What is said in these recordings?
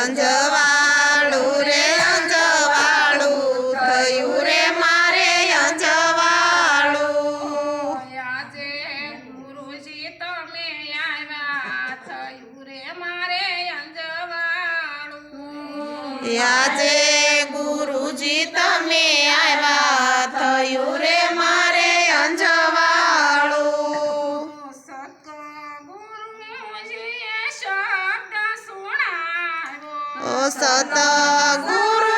અંજવાળું રે અંજવાળું થયું રે મારે અંજવાળું આજે ગુરુજી તમે આવ્યા થયું રે મારે અંજવાળું આજે સત ગુરુ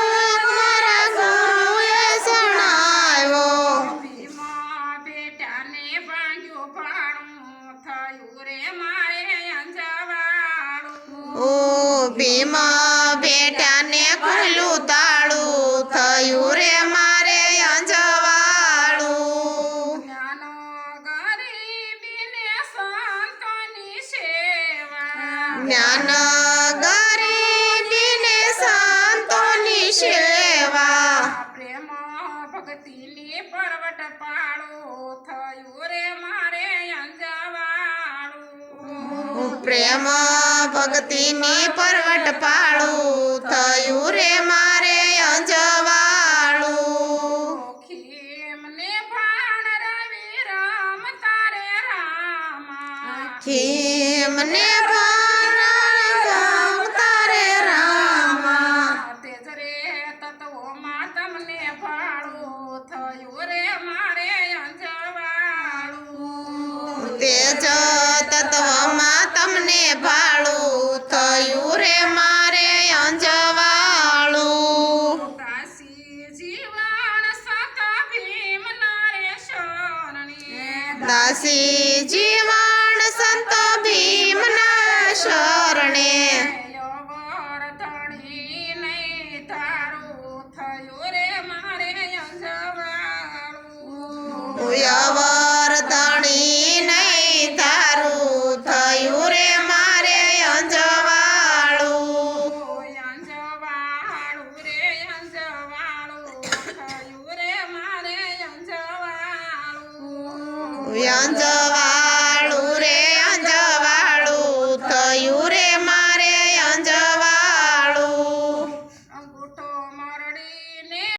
મારા ગુરુએ સણાવ્યો ભીમા બેટાને ભાંગ્યું ભાણું થયું રે મારે અંજવાળું. ઓ ભીમા બેટાને ખુલ્લું તાળું થયું રે મારે અંજવાળું. જ્ઞાનો ગરીબીને સંતોની સેવા. જ્ઞાન સેવા. પ્રેમ ભક્તિની પર્વત પાળો થયું રે મારે અંજવાળું. પ્રેમ ભક્તિની પર્વત પાળો થયું રે મારે અંજવાળું. ખીમને ભાણ રવિ રામ તારે રામા. ખીમને ભાણ તેજ તત્વમાં તમને ભાળું થયું રે મારે અંજવાળું. દાસી જીવન સંત ભીમના શરણે. થયું રે મારે અંજવાળું અંજવાળું